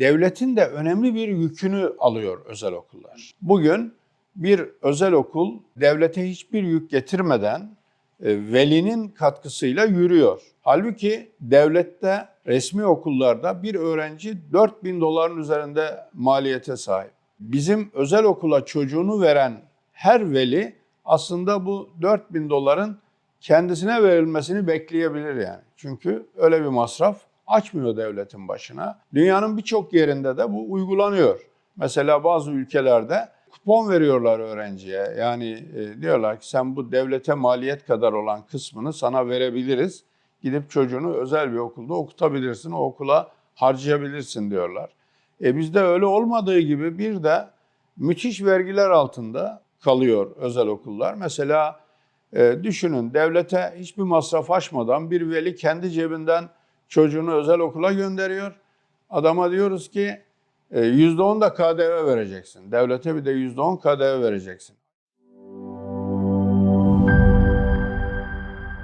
devletin de önemli bir yükünü alıyor özel okullar. Bugün bir özel okul devlete hiçbir yük getirmeden e, velinin katkısıyla yürüyor. Halbuki devlette resmi okullarda bir öğrenci 4000 doların üzerinde maliyete sahip. Bizim özel okula çocuğunu veren her veli aslında bu 4000 doların kendisine verilmesini bekleyebilir yani. Çünkü öyle bir masraf açmıyor devletin başına. Dünyanın birçok yerinde de bu uygulanıyor. Mesela bazı ülkelerde kupon veriyorlar öğrenciye. Yani e, diyorlar ki sen bu devlete maliyet kadar olan kısmını sana verebiliriz. Gidip çocuğunu özel bir okulda okutabilirsin, o okula harcayabilirsin diyorlar. E bizde öyle olmadığı gibi bir de müthiş vergiler altında kalıyor özel okullar. Mesela e, düşünün devlete hiçbir masraf açmadan bir veli kendi cebinden çocuğunu özel okula gönderiyor. Adama diyoruz ki e, %10 da KDV vereceksin. Devlete bir de %10 KDV vereceksin.